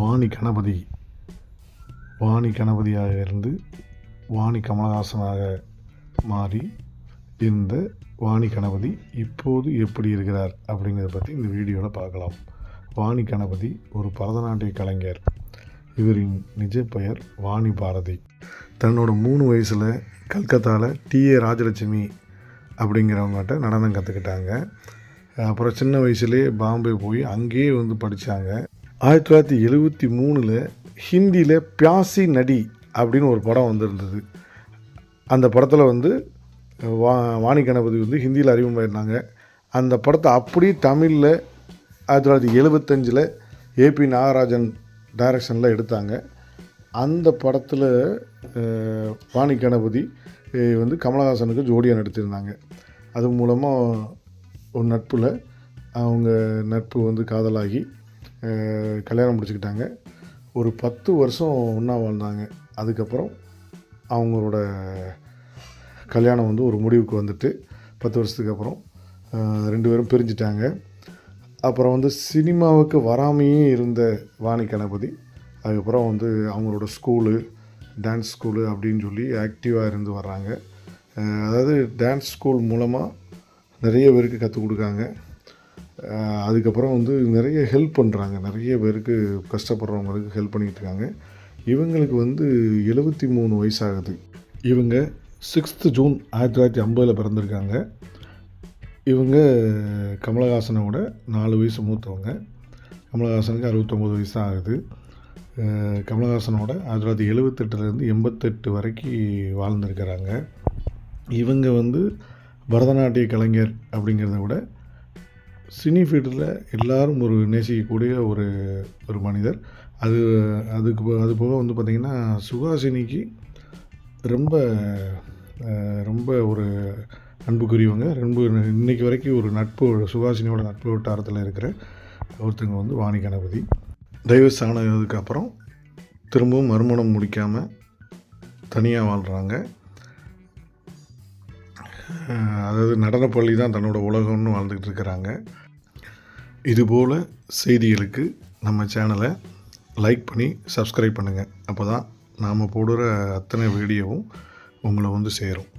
வாணி கணபதி. வாணி கணபதியாக இருந்து வாணி கமலஹாசனாக மாறி இருந்த வாணி கணபதி இப்போது எப்படி இருக்கிறார் அப்படிங்கிறத பற்றி இந்த வீடியோவில் பார்க்கலாம். வாணி கணபதி ஒரு பரதநாட்டிய கலைஞர். இவரின் நிஜ பெயர் வாணி பாரதி. தன்னோட மூணு வயசில் கல்கத்தாவில் டிஏ ராஜலட்சுமி அப்படிங்கிறவங்ககிட்ட நடனம் கற்றுக்கிட்டாங்க அப்புறம் சின்ன வயசுலேயே பாம்பே போய் அங்கேயே வந்து படித்தாங்க ஆயிரத்தி தொள்ளாயிரத்தி எழுபத்தி மூணில் ஹிந்தியில் பியாசி நடி அப்படின்னு ஒரு படம் வந்திருந்தது. அந்த படத்தில் வந்து வா வாணி கணபதி வந்து ஹிந்தியில் அறிமுகமாயிருந்தாங்க அந்த படத்தை அப்படியே தமிழில் ஆயிரத்தி தொள்ளாயிரத்தி எழுபத்தஞ்சில் ஏபி நாகராஜன் டைரக்ஷனில் எடுத்தாங்க. அந்த படத்தில் வாணி கணபதி வந்து கமலஹாசனுக்கு ஜோடியாக நடித்திருந்தாங்க அது மூலமாக ஒரு நட்பில் அவங்க நட்பு வந்து காதலாகி கல்யாணம் முடிச்சுக்கிட்டாங்க. ஒரு பத்து வருஷம் ஒன்றா வாழ்ந்தாங்க. அதுக்கப்புறம் அவங்களோட கல்யாணம் வந்து ஒரு முடிவுக்கு வந்துட்டு பத்து வருஷத்துக்கு அப்புறம் ரெண்டு பேரும் பிரிஞ்சிட்டாங்க. அப்புறம் வந்து சினிமாவுக்கு வராமையே இருந்த வாணி கணபதி அதுக்கப்புறம் வந்து அவங்களோட ஸ்கூலு டான்ஸ் ஸ்கூலு அப்படின்னு சொல்லி ஆக்டிவாக இருந்து வர்றாங்க. அதாவது டான்ஸ் ஸ்கூல் மூலமாக நிறைய பேருக்கு கற்றுக் கொடுக்காங்க. அதுக்கப்புறம் வந்து நிறைய ஹெல்ப் பண்ணுறாங்க நிறைய பேருக்கு கஷ்டப்படுறவங்களுக்கு ஹெல்ப் பண்ணிகிட்ருக்காங்க இவங்களுக்கு வந்து எழுபத்தி மூணு வயசாகுது. இவங்க சிக்ஸ்த்து ஜூன் ஆயிரத்தி தொள்ளாயிரத்தி ஐம்பதில் பிறந்திருக்காங்க. இவங்க கமலஹாசனோட நாலு வயசு மூத்தவங்க. கமலஹாசனுக்கு அறுபத்தொம்போது வயசு தான் ஆகுது கமலஹாசனோட ஆயிரத்தி தொள்ளாயிரத்தி எழுபத்தெட்டுலேருந்து எண்பத்தெட்டு வரைக்கும் வாழ்ந்திருக்கிறாங்க. இவங்க வந்து பரதநாட்டிய கலைஞர் அப்படிங்கிறத விட சினி ஃபீல்டில் எல்லாரும் ஒரு நேசிக்கக்கூடிய ஒரு ஒரு மனிதர். அது அதுக்கு போ- அது போக வந்து பார்த்திங்கன்னா சுகாசினிக்கு ரொம்ப ரொம்ப ஒரு அன்புக்குரியவங்க. ரொம்ப இன்னைக்கு வரைக்கும் ஒரு நட்பு சுகாசினியோட நட்பு வட்டாரத்தில் இருக்கிற ஒருத்தங்க வந்து வாணி கணபதி. டைவர்ஸ் ஆனதுக்கு திரும்பவும் மறுமணம் முடிக்காமல் தனியாக வாழ்கிறாங்க அதாவது நடனப்பள்ளி தான் தன்னோட உலகம்னு வாழ்ந்துக்கிட்டு இருக்கிறாங்க. இதுபோல் செய்திகளுக்கு நம்ம சேனலை லைக் பண்ணி சப்ஸ்கிரைப் பண்ணுங்கள் அப்போ தான் நாம் போடுற அத்தனை வீடியோவும் உங்களை வந்து சேரும்.